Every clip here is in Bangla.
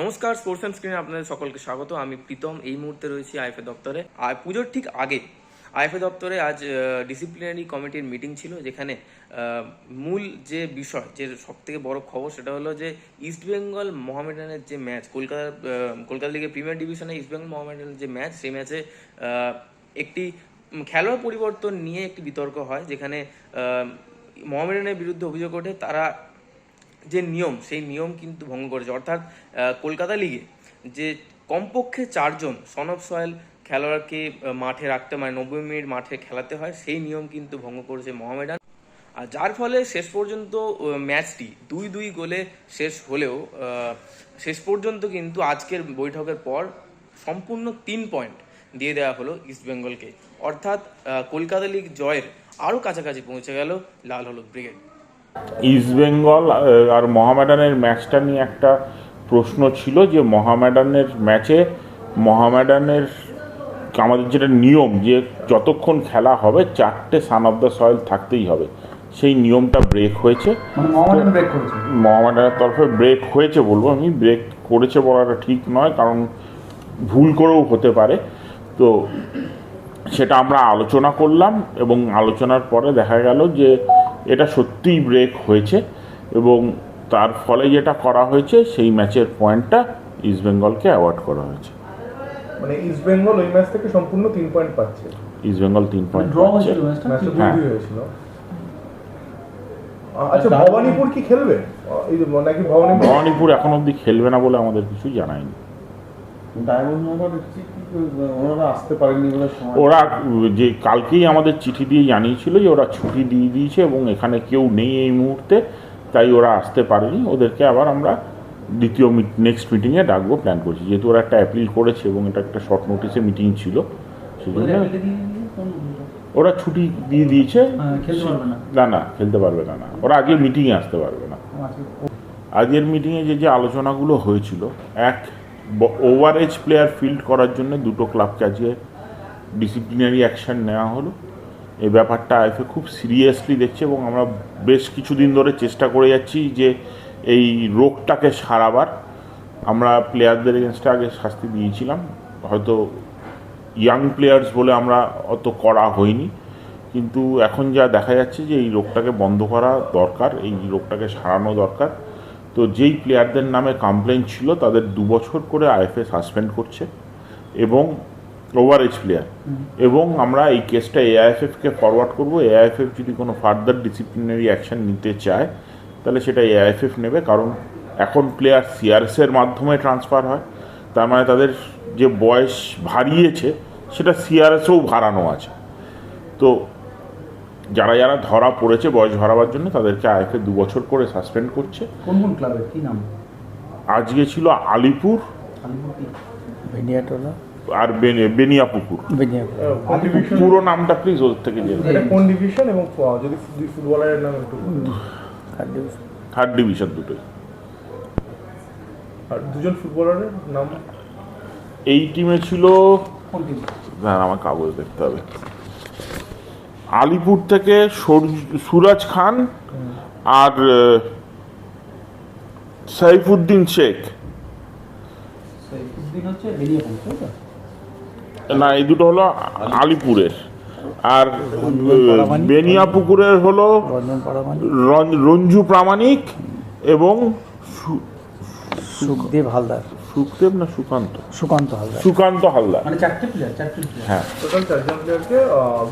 নমস্কার স্পোর্টস অ্যান্ড স্ক্রিনে আপনাদের সকলকে স্বাগত। আমি প্রীতম এই মুহূর্তে রয়েছি আইএফএ দপ্তরে। আর পুজোর ঠিক আগে আইএফএ দপ্তরে আজ ডিসিপ্লিনারি কমিটির মিটিং ছিল যেখানে মূল যে বিষয় যে সব থেকে বড় খবর সেটা হলো যে ইস্টবেঙ্গল মোহামেডানের যে ম্যাচ কলকাতা আহ, কলকাতা লিগের প্রিমিয়ার ডিভিশনে ইস্টবেঙ্গল মোহামেডানের যে ম্যাচ সেই ম্যাচে একটি খেলোয়াড় পরিবর্তন নিয়ে একটি বিতর্ক হয় যেখানে মোহামেডানের বিরুদ্ধে অভিযোগ ওঠে তারা যে নিয়ম, সেই নিয়ম কিন্তু ভঙ্গ করেছে। অর্থাৎ কলকাতা লিগে যে কমপক্ষে চারজন সন অফ সয়েল খেলোয়াড়কে মাঠে রাখতে মানে নব্বই মিনিট মাঠে খেলাতে হয়, সেই নিয়ম কিন্তু ভঙ্গ করেছে মোহামেডান। আর যার ফলে শেষ পর্যন্ত ম্যাচটি দুই দুই গোলে শেষ হলেও শেষ পর্যন্ত কিন্তু আজকের বৈঠকের পর সম্পূর্ণ তিন পয়েন্ট দিয়ে দেওয়া হলো ইস্টবেঙ্গলকে অর্থাৎ কলকাতা লিগ জয়ের আরও কাছাকাছি পৌঁছে গেল লাল হলুদ ব্রিগেড ইস্টবেঙ্গল আর মোহামেডানের ম্যাচটা নিয়ে একটা প্রশ্ন ছিল যে মোহামেডানের ম্যাচে মোহামেডানের আমাদের যেটা নিয়ম যে যতক্ষণ খেলা হবে চারটে সান অফ দ্য সয়েল থাকতেই হবে। সেই নিয়মটা ব্রেক হয়েছে। মোহামেডানের তরফে ব্রেক হয়েছে বলব আমি। ব্রেক করেছে বলাটা ঠিক নয় কারণ ভুল করেও হতে পারে। তো সেটা আমরা আলোচনা করলাম এবং আলোচনার পরে দেখা গেল যে এটা সত্যিই ব্রেক হয়েছে এবং তার ফলে যেটা করা হয়েছে সেই ম্যাচের পয়েন্টটা ইস্টবেঙ্গলকে অ্যাওয়ার্ড করা হয়েছে। মানে ইস্ট বেঙ্গল ওই ম্যাচ থেকে সম্পূর্ণ তিন পয়েন্ট পাচ্ছে। ইস্টবেঙ্গল তিন পয়েন্ট ড্র হয়েছিল ম্যাচটা ম্যাচটা হ্যাঁ। হয়েছিল। আচ্ছা ভবানীপুর কি খেলবে? এই নাকি ভবানীপুর? ভবানীপুর এখন অবধি খেলবে না বলে আমাদের কিছু জানায়নি। ওরা যে কালকেই আমাদের চিঠি দিয়ে জানিয়েছিল যে ওরা ছুটি দিয়ে দিয়েছে এবং এখানে কেউ নেই এই মুহূর্তে তাই ওরা আসতে পারেনি। ওদেরকে আবার আমরা দ্বিতীয় নেক্সট মিটিংয়ে ডাকবো প্ল্যান করছি। যেহেতু ওরা একটা অ্যাপিল করেছে এবং এটা একটা শর্ট নোটিসে মিটিং ছিল সেই জন্য ওরা ছুটি দিয়ে দিয়েছে। হ্যাঁ, খেলতে পারবে না। না না খেলতে পারবে না না। ওরা আগে মিটিংয়ে আসতে পারবে না। আজকের মিটিংয়ে যে যে আলোচনাগুলো হয়েছিল এক ওভার এজ প্লেয়ার ফিল্ড করার জন্য দুটো ক্লাবকে আজকে ডিসিপ্লিনারি অ্যাকশন নেওয়া হলো। এই ব্যাপারটা আইফে খুব সিরিয়াসলি দেখছে এবং আমরা বেশ কিছুদিন ধরে চেষ্টা করে যাচ্ছি যে এই রোগটাকে সারাবার। আমরা প্লেয়ারদের এগেনস্টে আগে শাস্তি দিয়েছিলাম। হয়তো ইয়াং প্লেয়ার্স বলে আমরা অত করা হয়নি কিন্তু এখন যা দেখা যাচ্ছে যে এই রোগটাকে বন্ধ করা দরকার, এই রোগটাকে সারানো দরকার। তো যেই প্লেয়ারদের নামে কমপ্লেন ছিল তাদের দু বছর করে আইএফএ সাসপেন্ড করছে এবং ওভার এজ প্লেয়ার এবং আমরা এই কেসটা এআইএফএফকে ফরওয়ার্ড করব। এআইএফএফ যদি কোনো ফার্দার ডিসিপ্লিনারি অ্যাকশন নিতে চায় তাহলে সেটা এআইএফএফ নেবে। কারণ এখন প্লেয়ার সিআরএসের মাধ্যমে ট্রান্সফার হয়। তার মানে তাদের যে বয়স ভারিয়েছে সেটা সিআরএসেও ভাড়ানো আছে। তো যারা যারা ধরা পড়েছে বয়স ভাড়াবার জন্য তাদেরকে আইএফএ দু বছর করে সাসপেন্ড করছে। কোন কোন ক্লাবের? কি নাম? আজকে ছিল আলিপুর আলিপুর আর বেনে- বেনিয়াপুকুর। পুরো নামটা প্লিজ ওদের থেকে জেনে কোন ডিভিশন এবং যদি ফুটবলারের নাম একটু। থার্ড ডিভিশন দুটোই। আর দুজন ফুটবলারের নাম? এই টিমে ছিল কোন টিম না আমার কাগজ দেখতে হবে। আলিপুর থেকে সর- সুরাজ খান আর সাইফুদ্দিন শেখ? না এই দুটো হলো আলিপুরের। আর বেনিয়া পুকুরের হলো রঞ্জু প্রামাণিক এবং সুখদেব হালদার। সুখদেব না সুকান্ত? সুকান্ত হালদার। সুকান্ত হালদার। মানে চারটে প্লেয়ার চারটে প্লেয়ার হ্যাঁ। টোটাল চারজন প্লেয়ারকে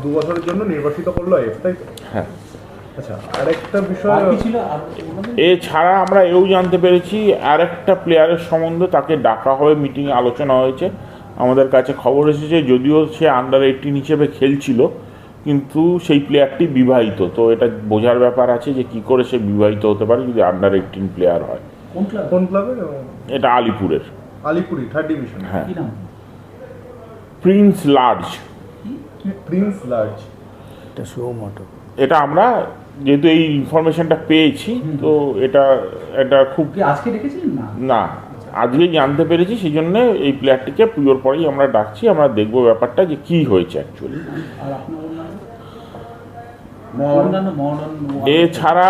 দু বছরের জন্য নির্বাচিত করল এফ তাই হ্যাঁ। আচ্ছা আরেকটা বিষয় আর আর এছাড়া আমরা এও জানতে পেরেছি আরেকটা প্লেয়ারের সম্বন্ধে তাকে ডাকা হবে মিটিংয়ে আলোচনা হয়েছে। আমাদের কাছে খবর এসেছে যদিও সে আন্ডার এইটিন হিসেবে খেলছিল কিন্তু সেই প্লেয়ারটি বিবাহিত। তো এটা বোঝার ব্যাপার আছে যে কি করে সে বিবাহিত হতে পারে যদি আন্ডার এইটিন প্লেয়ার হয়। কোন ক্লাব কোন ক্লাবের এবং এটা আলিপুরের। আলিপুরি থার্ড ডিভিশন হ্যাঁ। কি নাম? প্রিন্স লার্জ প্রিন্স লার্জ এটা সুমোটো এটা আমরা যেহেতু এই ইনফরমেশনটা পেয়েছি তো এটা এটা খুব কি আজকে ডেকেছিলেন না? না আজকেই জানতে পেরেছি সেই জন্য এই প্লেয়ারটিকে পুজোর পরেই আমরা ডাকছি আমরা দেখব ব্যাপারটা যে কি হয়েছে অ্যাকচুয়ালি এছাড়া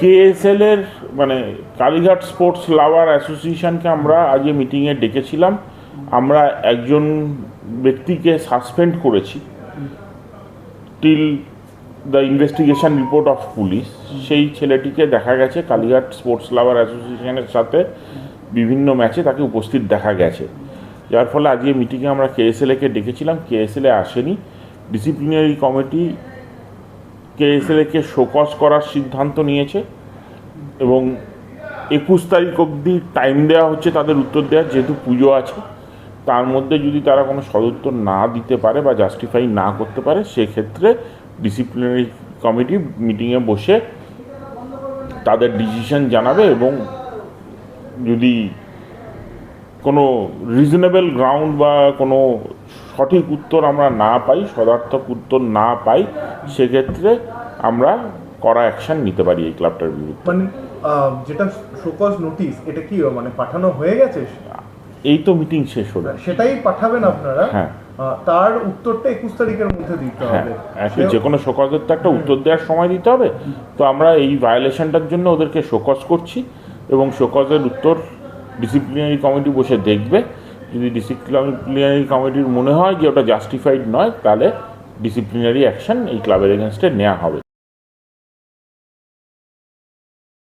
কেএসএল এর মানে কালীঘাট স্পোর্টস লাভার অ্যাসোসিয়েশনকে আমরা আজকে মিটিংয়ে ডেকেছিলাম। আমরা একজন ব্যক্তিকে সাসপেন্ড করেছি till the investigation report of police সেই ছেলেটিকে দেখা গেছে কালীঘাট স্পোর্টস লাভার অ্যাসোসিয়েশনের সাথে বিভিন্ন ম্যাচে তাকে উপস্থিত দেখা গেছে। যার ফলে আজকে মিটিংয়ে আমরা কেএসএলএকে ডেকেছিলাম। কেএসএলএ আসেনি। ডিসিপ্লিনারি কমিটি কেএসএলএকে শোকজ করার সিদ্ধান্ত নিয়েছে এবং একুশ তারিখ অবধি টাইম দেওয়া হচ্ছে তাদের উত্তর দেওয়ার, যেহেতু পুজো আছে, তার মধ্যে যদি তারা কোনো সদুত্তর না দিতে পারে বা জাস্টিফাই না করতে পারে, সেক্ষেত্রে ডিসিপ্লিনারি কমিটি মিটিংয়ে বসে তাদের ডিসিশন জানাবে এবং যদি কোনো রিজনেবল গ্রাউন্ড বা কোনো সঠিক উত্তর আমরা না পাই সদার্থক উত্তর না পাই সেক্ষেত্রে আমরা কড়া অ্যাকশন নিতে পারি এই ক্লাবটার বিরুদ্ধে। মানে যেটা শোকজ নোটিশ এটা কি মানে পাঠানো হয়ে গেছে? এই তো মিটিং শেষ হলো। সেটাই পাঠাবেন আপনারা। হ্যাঁ। তার উত্তরটা একুশ তারিখের মধ্যে দিতে হ্যাঁ হবে। একটা যে কোনো শোকজের তো একটা উত্তর দেওয়ার সময় দিতে হবে। তো আমরা এই ভায়োলেশনটার জন্য ওদেরকে শোকজ করছি এবং শোকজের উত্তর ডিসিপ্লিনারি কমিটি বসে দেখবে। যদি ডিসিপ্লিনারি কমিটির মনে হয় যে ওটা জাস্টিফাইড নয়, তাহলে ডিসিপ্লিনারি অ্যাকশন এই ক্লাবের এগেনস্টে নেওয়া হবে।